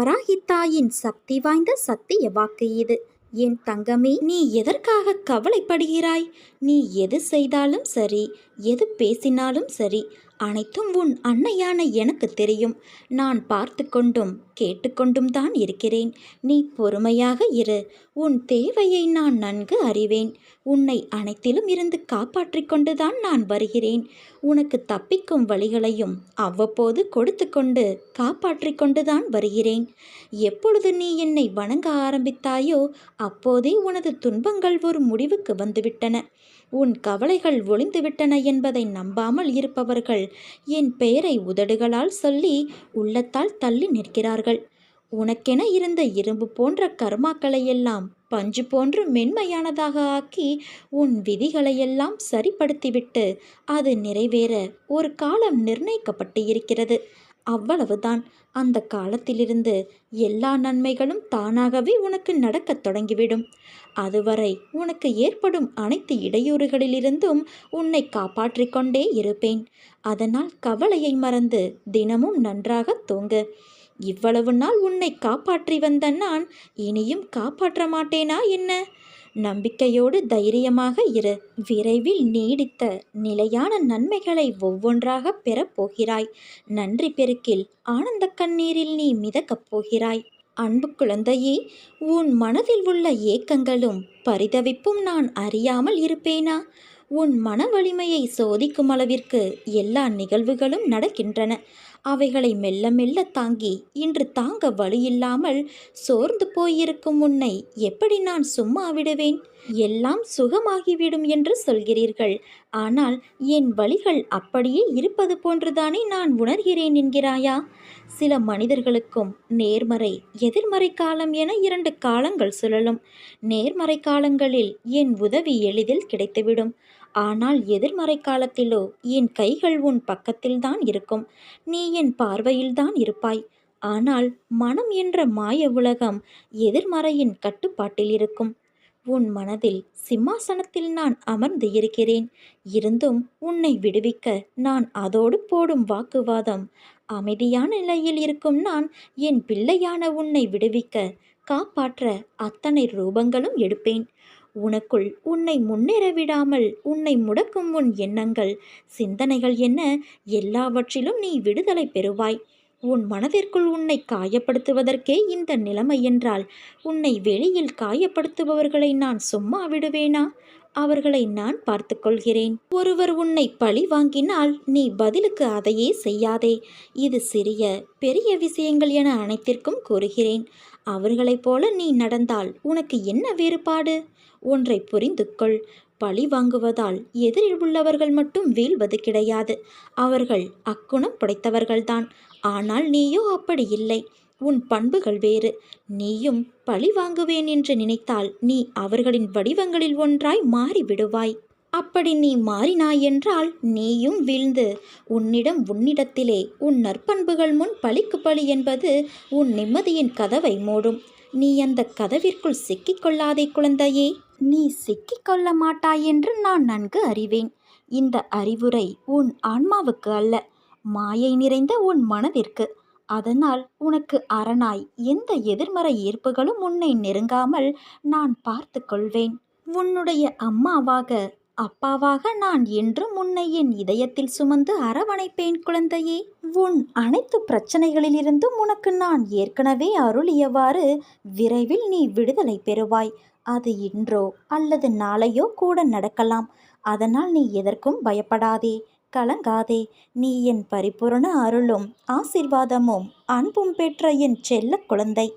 வராகித்தாயின் சக்தி வாய்ந்த சத்திய வாக்கு இது. என் தங்கமே நீ எதற்காக கவலைப்படுகிறாய்? நீ எது செய்தாலும் சரி எது பேசினாலும் சரி அனைத்தும் உன் அன்னையான எனக்கு தெரியும். நான் பார்த்து கொண்டும் கேட்டுக்கொண்டும் தான் இருக்கிறேன். நீ பொறுமையாக இரு. உன் தேவையை நான் நன்கு அறிவேன். உன்னை அனைத்திலும் இருந்து காப்பாற்றிக் கொண்டுதான் நான் வருகிறேன். உனக்கு தப்பிக்கும் வழிகளையும் அவ்வப்போது கொடுத்து கொண்டு காப்பாற்றிக் கொண்டுதான் வருகிறேன். எப்பொழுது நீ என்னை வணங்க ஆரம்பித்தாயோ அப்போதே உனது துன்பங்கள் ஒரு முடிவுக்கு வந்துவிட்டன. உன் கவலைகள் ஒளிந்துவிட்டன என்பதை நம்பாமல் இருப்பவர்கள் என் பெயரை உதடுகளால் சொல்லி உள்ளத்தால் தள்ளி நிற்கிறார்கள். உனக்கென இருந்த இரும்பு போன்ற கர்மாக்களையெல்லாம் பஞ்சு போன்று மென்மையானதாக ஆக்கி உன் விதிகளையெல்லாம் சரிப்படுத்திவிட்டு அது நிறைவேற ஒரு காலம் நிர்ணயிக்கப்பட்டு இருக்கிறது அவ்வளவுதான். அந்த காலத்திலிருந்து எல்லா நன்மைகளும் தானாகவே உனக்கு நடக்கத் தொடங்கிவிடும். அதுவரை உனக்கு ஏற்படும் அனைத்து இடையூறுகளிலிருந்தும் உன்னை காப்பாற்றிக் கொண்டே இருப்பேன். அதனால் கவலையை மறந்து தினமும் நன்றாக தூங்கு. இவ்வளவு நாள் உன்னை காப்பாற்றி வந்த நான் இனியும் காப்பாற்ற மாட்டேனா என்ன? நம்பிக்கையோடு தைரியமாக இரு. விரைவில் நீடித்த நிலையான நன்மைகளை ஒவ்வொன்றாக பெறப் போகிறாய். நன்றி பெருக்கில் ஆனந்த கண்ணீரில் நீ மிதக்கப் போகிறாய். அன்பு குழந்தையே உன் மனதில் உள்ள ஏக்கங்களும் பரிதவிப்பும் நான் அறியாமல் இருப்பேனா? உன் மன வலிமையை சோதிக்கும் அளவிற்கு எல்லா நிகழ்வுகளும் நடக்கின்றன. அவைகளை மெல்ல மெல்ல தாங்கி இன்று தாங்க வழியில்லாமல் சோர்ந்து போயிருக்கும் உன்னை எப்படி நான் சும்மா விடுவேன்? எல்லாம் சுகமாகிவிடும் என்று சொல்கிறீர்கள். ஆனால் என் வழிகள் அப்படியே இருப்பது போன்றுதானே நான் உணர்கிறேன் என்கிறாயா? சில மனிதர்களுக்கும் நேர்மறை எதிர்மறை காலம் என இரண்டு காலங்கள் சுழலும். நேர்மறை காலங்களில் என் உதவி எளிதில் கிடைத்துவிடும். ஆனால் எதிர்மறை காலத்திலோ என் கைகள் உன் பக்கத்தில்தான் இருக்கும். நீ என் பார்வையில்தான் இருப்பாய். ஆனால் மனம் என்ற மாய உலகம் எதிர்மறையின் கட்டுப்பாட்டில் இருக்கும். உன் மனதில் சிம்மாசனத்தில் நான் அமர்ந்து இருக்கிறேன். இருந்தும் உன்னை விடுவிக்க நான் அதோடு போடும் வாக்குவாதம் அமைதியான நிலையில் இருக்கும் நான் என் பிள்ளையான உன்னை விடுவிக்க காப்பாற்ற அத்தனை ரூபங்களும் எடுப்பேன். உனக்குள் உன்னை முன்னேற விடாமல் உன்னை முடக்கும் உன் எண்ணங்கள் சிந்தனைகள் என்ன? எல்லாவற்றிலும் நீ விடுதலை பெறுவாய். உன் மனதிற்குள் உன்னை காயப்படுத்துவதற்கே இந்த நிலைமை என்றால் உன்னை வெளியில் காயப்படுத்துபவர்களை நான் சும்மா விடுவேனா? அவர்களை நான் பார்த்து கொள்கிறேன் ஒருவர் உன்னை பழி வாங்கினால் நீ பதிலுக்கு அதையே செய்யாதே. இது சிறிய பெரிய விஷயங்கள் என அனைத்திற்கும் கூறுகிறேன். அவர்களைப் போல நீ நடந்தால் உனக்கு என்ன வேறுபாடு? ஒன்றை புரிந்து கொள் பழி வாங்குவதால் எதிரில் உள்ளவர்கள் மட்டும் வீழ்வது கிடையாது. அவர்கள் அக்குணம் படைத்தவர்கள்தான். ஆனால் நீயோ அப்படி இல்லை. உன் பண்புகள் வேறு. நீயும் பழி வாங்குவேன் என்று நினைத்தால் நீ அவர்களின் வடிவங்களில் ஒன்றாய் மாறிவிடுவாய். அப்படி நீ மாறினாய் என்றால் நீயும் வீழ்ந்து. உன்னிடம் உன்னிடத்திலே உன் நற்பண்புகள் முன் பழிக்கு பழி என்பது உன் நிம்மதியின் கதவை மூடும். நீ அந்த கதவிற்குள் சிக்கிக்கொள்ளாதே குழந்தையே. நீ சிக்கிக்கொள்ள மாட்டாய் என்று நான் நன்கு அறிவேன். இந்த அறிவுரை உன் ஆன்மாவுக்கு அல்ல மாயை நிறைந்த உன் மனதிற்கு. அதனால் உனக்கு அரணாய் எந்த எதிர்மறை ஈர்ப்புகளும் உன்னை நெருங்காமல் நான் பார்த்து கொள்வேன். உன்னுடைய அம்மாவாக அப்பாவாக நான் என்றும் உன்னை என் இதயத்தில் சுமந்து அரவணைப்பேன் குழந்தையே. உன் அனைத்து பிரச்சனைகளிலிருந்தும் உனக்கு நான் ஏற்கனவே அருளியவாறு விரைவில் நீ விடுதலை பெறுவாய். அது இன்றோ அல்லது நாளையோ கூட நடக்கலாம். அதனால் நீ எதற்கும் பயப்படாதே. கலங்காதே. நீ என் பரிபூரண அருளும் ஆசிர்வாதமும் அன்பும் பெற்ற என் செல்ல குழந்தை.